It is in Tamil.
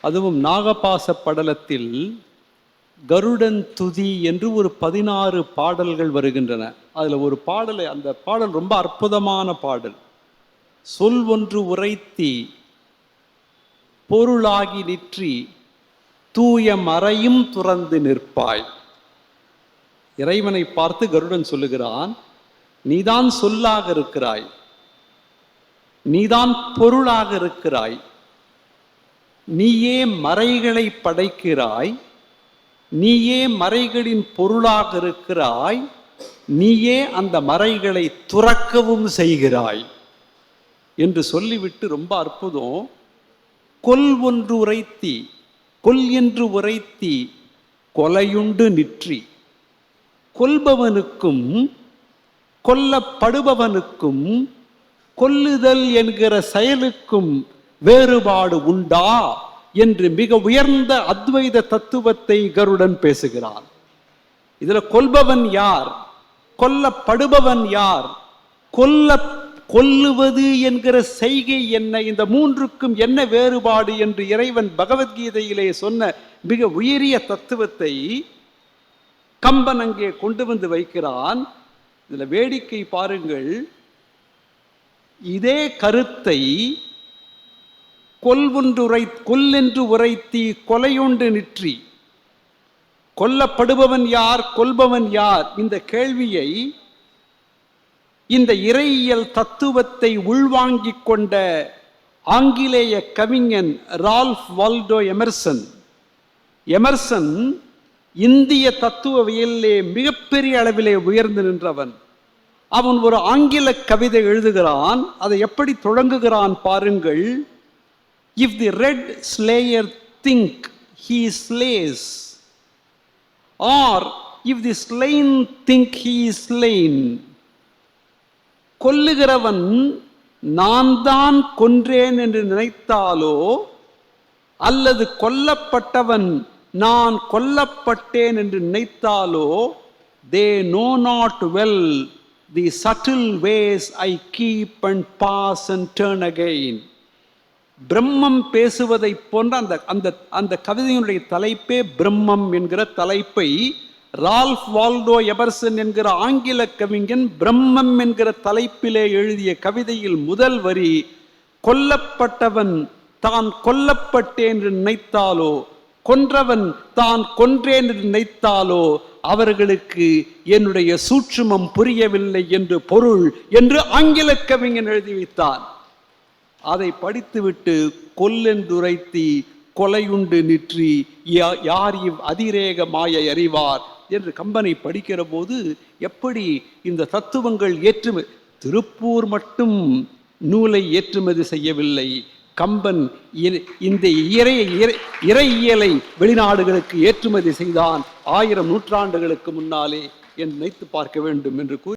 அதுவும் நாகபாச படலத்தில் கருடன் துதி என்று ஒரு பதினாறு பாடல்கள் வருகின்றன. அதில் ஒரு பாடலை அந்த பாடல் ரொம்ப அற்புதமான பாடல். சொல் ஒன்று உரைத்தி பொருளாகி நிற்றி தூய மறையும் துறந்து நிற்பாய். இறைவனை பார்த்து கருடன் சொல்லுகிறான் நீதான் சொல்லாக இருக்கிறாய். நீதான் பொருளாக இருக்கிறாய். நீயே மறைகளை படைக்கிறாய் நீயே மறைகளின் பொருளாக இருக்கிறாய் நீயே அந்த மறைகளை துறக்கவும் செய்கிறாய் என்று சொல்லிவிட்டு ரொம்ப அற்புதம். கொல் ஒன்று உரைத்தி கொல் என்று உரைத்தி கொலையுண்டு நிற்றி. கொல்பவனுக்கும் கொல்லப்படுபவனுக்கும் கொல்லுதல் என்கிற செயலுக்கும் வேறுபாடு உண்டா என்று மிக உயர்ந்த அத்வைத தத்துவத்தை கருடன் பேசுகிறான் இதுல கொல்பவன் யார்? கொல்லப்படுபவன் யார்? கொல்ல கொல்லுவது என்கிற செய்கை என்ன? இந்த மூன்றுக்கும் என்ன வேறுபாடு என்று இறைவன் பகவத்கீதையிலே சொன்ன மிக உயரிய தத்துவத்தை கம்பன் அங்கே கொண்டு வந்து வைக்கிறான். இதுல வேடிக்கை பாருங்கள். இதே கருத்தை கொல்வொன்றுரை கொல்லென்று உரைத்தி கொலையொன்று நிற்றி. கொல்லப்படுபவன் யார் கொல்பவன் யார்? இந்த கேள்வியை இந்த இறையியல் தத்துவத்தை உள்வாங்கிக் கொண்ட ஆங்கிலேய கவிஞன் ரால்ஃப் வால்டோ எமர்சன். எமர்சன் இந்திய தத்துவவியலிலே மிகப்பெரிய அளவிலே உயர்ந்து நின்றவன். அவன் ஒரு ஆங்கில கவிதை எழுதுகிறான். அதை எப்படி தொடங்குகிறான் பாருங்கள். If the red slayer think he slays or if the slain think he slain கொல்லுகிறவன் நான் தான் கொன்றேன் என்று நினைத்தாலோ அல்லது கொல்லப்பட்டவன் நான் கொல்லப்பட்டேன் என்று நினைத்தாலோ they know not well the subtle ways I keep and pass and turn again பிரம்மம் பேசுவதை போன்ற அந்த அந்த அந்த கவிதையினுடைய தலைப்பே பிரம்மம் என்கிற தலைப்பை ரால்ஃப் வால்டோ எபர்சன் என்கிற ஆங்கில கவிஞன் பிரம்மம் என்கிற தலைப்பிலே எழுதிய கவிதையில் முதல் வரி கொல்லப்பட்டவன் தான் கொல்லப்பட்டேன் என்று நினைத்தாலோ கொன்றவன் தான் கொன்றேன் என்று நினைத்தாலோ அவர்களுக்கு என்னுடைய சூட்சுமம் புரியவில்லை என்று பொருள் என்று ஆங்கில கவிஞன் எழுதி வைத்தான். அதை படித்துவிட்டு கொல்லென்றுரைத்தி கொலையுண்டு நிற்றி யா- யார் இவ் அதிரேக மாயை அறிவார் என்று கம்பனை படிக்கிற போது எப்படி இந்த தத்துவங்கள் ஏற்றும திருப்பூர் மட்டும் நூலை ஏற்றுமதி செய்யவில்லை. கம்பன் இ- இந்த இறை இறை- இறையியலை வெளிநாடுகளுக்கு ஏற்றுமதி செய்தான் ஆயிரம் நூற்றாண்டுகளுக்கு முன்னாலே என்று நினைத்து பார்க்க வேண்டும் என்று கூறி